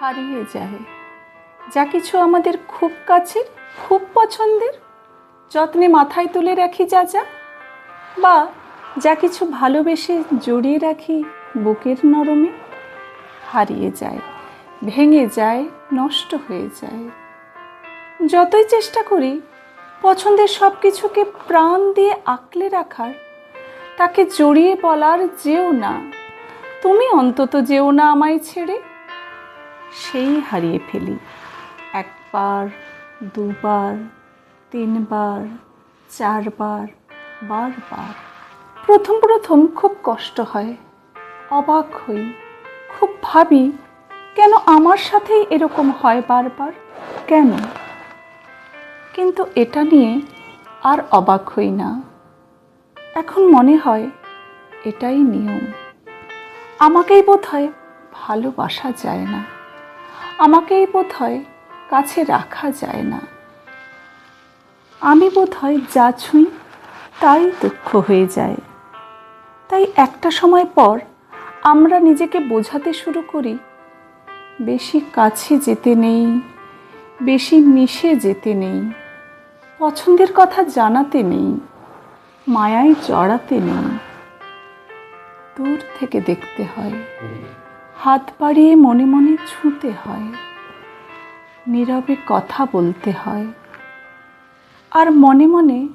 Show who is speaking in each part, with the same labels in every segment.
Speaker 1: হারিয়ে যায়। যা কিছু আমাদের খুব কাছের, খুব পছন্দের, যত্নে মাথায় তুলে রাখি যা যা বা যা কিছু ভালোবেসে জড়িয়ে রাখি বুকের নরমে, হারিয়ে যায়, ভেঙে যায়, নষ্ট হয়ে যায়। যতই চেষ্টা করি, পছন্দের সব কিছুকে প্রাণ দিয়ে আঁকলে রাখার, তাকে জড়িয়ে বলার যেও না। তুমি অন্তত যেও না আমায় ছেড়ে। সেই হারিয়ে ফেলি। একবার, দুবার, তিনবার, চারবার, বারবার। প্রথম প্রথম খুব কষ্ট হয়, অবাক হই, খুব ভাবি, কেন আমার সাথেই এরকম হয় বারবার? কেন? কিন্তু এটা নিয়ে আর অবাক হই না। এখন মনে হয় এটাই নিয়ম। আমাকেই বোধ হয় ভালোবাসা যায় না। আমাকেই বোধ হয় কাছে রাখা যায় না। আমি বোধ হয় যা ছুঁই তাই দুঃখ হয়ে যায়। তাই একটা সময় পর আমরা নিজেকে বোঝাতে শুরু করি, বেশি কাছে যেতে নেই, বেশি মিশে যেতে নেই, পছন্দের কথা জানাতে নেই, মায়ায় জড়াতে নেই। দূর থেকে দেখতে হয়। হাত বাড়িয়ে মনে মনে ছুঁতে হয়। নীরবে কথা বলতে হয়। আর মনে মনে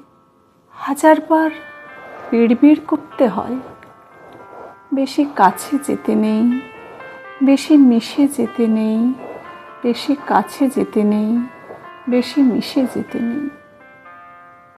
Speaker 1: হাজারবার বিড়বিড় করতে হয়। বেশি কাছে যেতে নেই, বেশি মিশে যেতে নেই, বেশি কাছে যেতে নেই, বেশি মিশে যেতে নেই।